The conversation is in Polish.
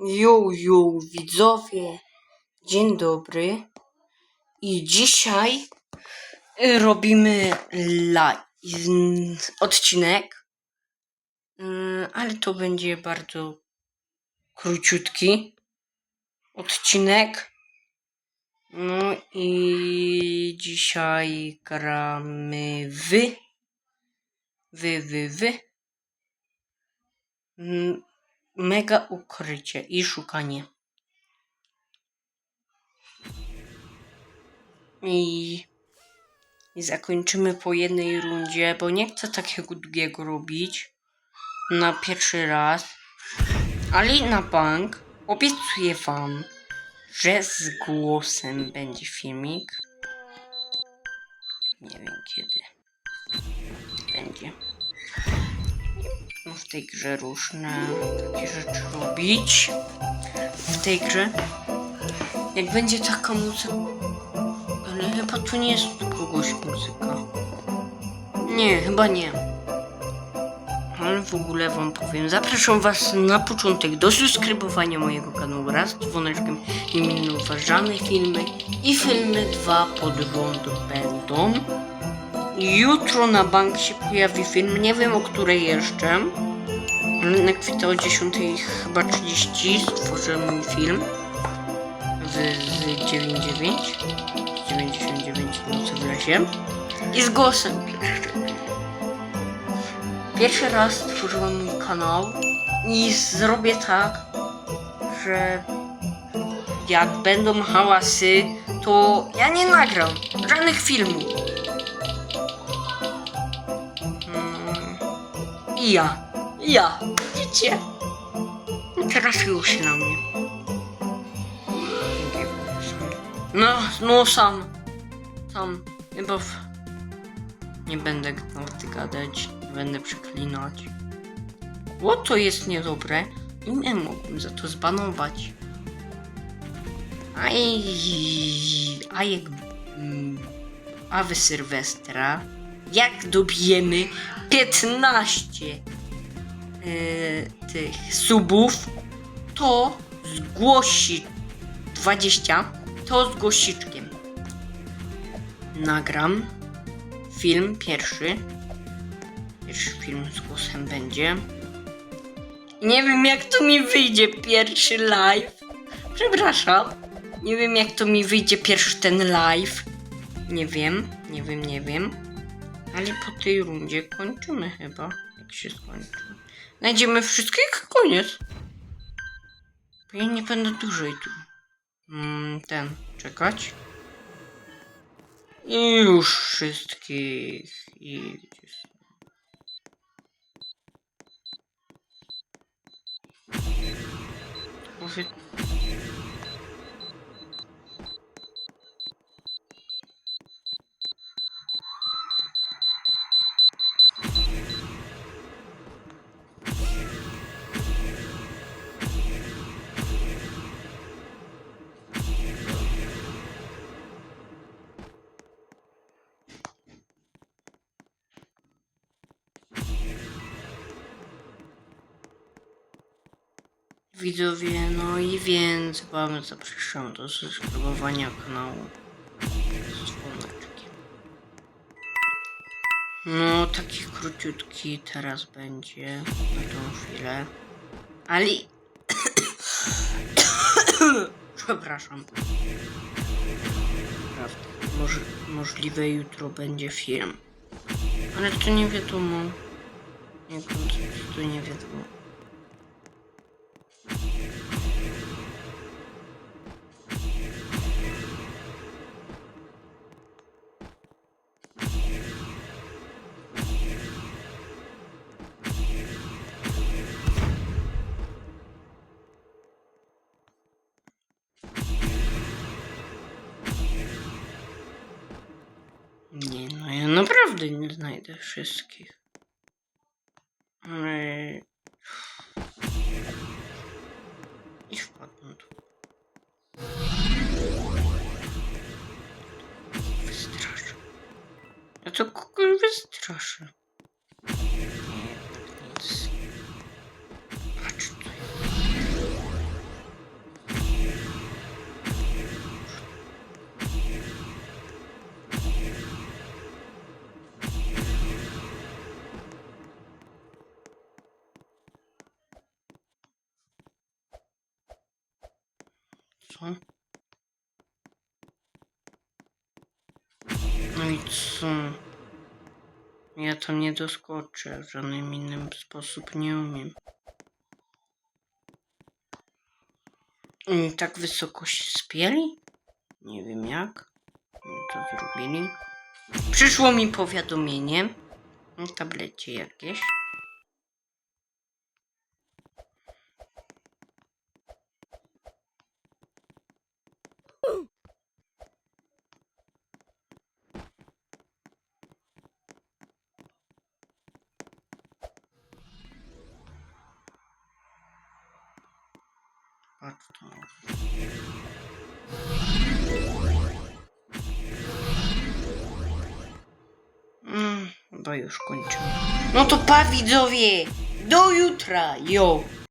Jo, jo, widzowie, dzień dobry. I dzisiaj y, robimy live, odcinek, Y, ale to będzie bardzo króciutki odcinek. No i dzisiaj gramy w, wy, wy, wy. Mega ukrycie i szukanie. I, I zakończymy po jednej rundzie, bo nie chcę takiego długiego robić na pierwszy raz. Ale na bank obiecuję wam, że z głosem będzie filmik. Nie wiem kiedy będzie w tej grze różne takie rzeczy robić. W tej grze. Jak będzie taka muzyka. Ale chyba tu nie jest kogoś muzyka. Nie, chyba nie. Ale w ogóle wam powiem. Zapraszam was na początek do subskrybowania mojego kanału wraz z dzwoneczkiem. Nie minął filmy. I filmy dwa pod rząd będą. Jutro na bank się pojawi film, nie wiem o której jeszcze. Na kwitę o 10 chyba 30 stworzę mój film z, z 99 z 99 nocy w lesie i z głosem pierwszy. Pierwszy raz stworzyłam mój kanał i zrobię tak, że jak będą hałasy, to ja nie nagram żadnych filmów. I ja. Ja. Widzicie? Teraz już na mnie. No, no sam. Sam. Chyba w... Nie będę nawet gadać. Nie będę przeklinać. Bo to jest niedobre. I nie mógłbym za to zbanować. A, i, a jak... mm, A wy Sylwestra jak dobijemy 15 e, tych subów, to zgłosi 20, to z głosiczkiem. Nagram film pierwszy. Pierwszy film z głosem będzie. Nie wiem jak to mi wyjdzie pierwszy live. Przepraszam. Nie wiem jak to mi wyjdzie pierwszy ten live. Nie wiem, nie wiem, nie wiem. Ale po tej rundzie kończymy chyba. Jak się skończy. Znajdziemy wszystkich? Koniec. Bo ja nie będę dłużej tu. Mm, ten, czekać. I już wszystkich. I gdzie są? Może... Widzowie, no i więc wam zapraszam do subskrybowania kanału. No, taki króciutki teraz będzie na tą chwilę. Ale... Przepraszam. Prawda. Może, możliwe jutro będzie film. Ale to nie wiadomo. Nie, to nie wiadomo. Naprawdę nie znajdę wszystkich. Ale... I wpadną tu. Wystraszę. Ja to kogoś wystraszę. No i co? Ja tam nie doskoczę w żadnym innym sposób, nie umiem. Oni tak wysoko się spieli? Nie wiem jak. To zrobili. Przyszło mi powiadomienie. Na tablecie jakieś. Patrz to. Mm, chyba już kończymy. No to pa widzowie! Do jutra! Jo!